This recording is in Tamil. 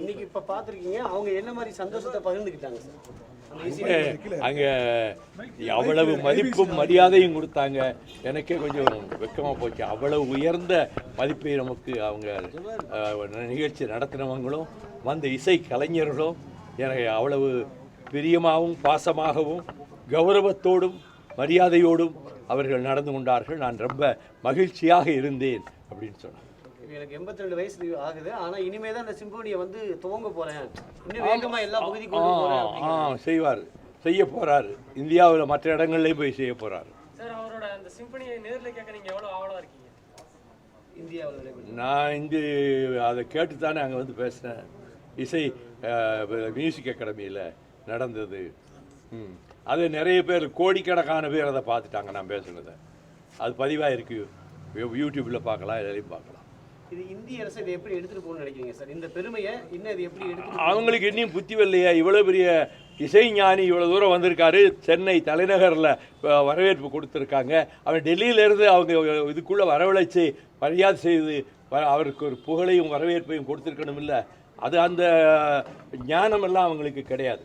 இன்னைக்கு இப்ப பாத்திருக்கீங்க அவங்க என்ன மாதிரி சந்தோஷத்தை பகிர்ந்துக்கிட்டாங்க சார்? அங்கே அவ்வளவு மதிப்பும் மரியாதையும் கொடுத்தாங்க. எனக்கே கொஞ்சம் வெக்கமாக போச்சு. அவ்வளவு உயர்ந்த மதிப்பை நமக்கு அவங்க நிகழ்ச்சி நடத்தினவங்களும் வந்த இசை கலைஞர்களும் எனக்கு அவ்வளவு பிரியமாகவும் பாசமாகவும் கௌரவத்தோடும் மரியாதையோடும் அவர்கள் நடந்து கொண்டார்கள். நான் ரொம்ப மகிழ்ச்சியாக இருந்தேன் அப்படின்னு சொன்னாங்க. எனக்கு 82 வயசு ஆகுது ஆனா இனிமே தான் இந்த சிம்போனியை வந்து துவங்க போறேன் இன்னும் வேகமா எல்லா பகுதிக்கும் கொண்டு போறேன் ஆ. செய்வார் செய்ய போகிறாரு இந்தியாவில் மற்ற இடங்கள்லையும் போய் செய்ய போகிறாரு சார் அவரோட அந்த சிம்பனியை நேர்ல கேட்க நீங்க எவ்வளவு ஆவலா இருக்கீங்க இந்தியாவில் நான் இங்கு அதை கேட்டு தானே அங்கே வந்து பேசினேன் இசை மியூசிக் அகாடமியில் நடந்தது ம் அது நிறைய பேர் கோடிக்கணக்கான பேர் அதை பார்த்துட்டாங்க நான் பேசுனதை அது பதிவாக இருக்கு யூடியூப்பில் பார்க்கலாம் எதுலையும் பார்க்கலாம் இது இந்திய அரசு இதை எப்படி எடுத்துட்டு போகணும்னு நினைக்கிறீங்க சார்? இந்த பெருமையை இன்னும் இது எப்படி அவங்களுக்கு இன்னும் புத்தி வரலையா? இவ்வளோ பெரிய இசைஞானி இவ்வளோ தூரம் வந்திருக்காரு. சென்னை தலைநகரில் வரவேற்பு கொடுத்துருக்காங்க. அவர் டெல்லியிலேருந்து அவங்க இதுக்குள்ளே வரவழைச்சு மரியாதை செய்து அவருக்கு ஒரு புகழையும் வரவேற்பையும் கொடுத்துருக்கணும் இல்லை அது அந்த ஞானமெல்லாம் அவங்களுக்கு கிடையாது.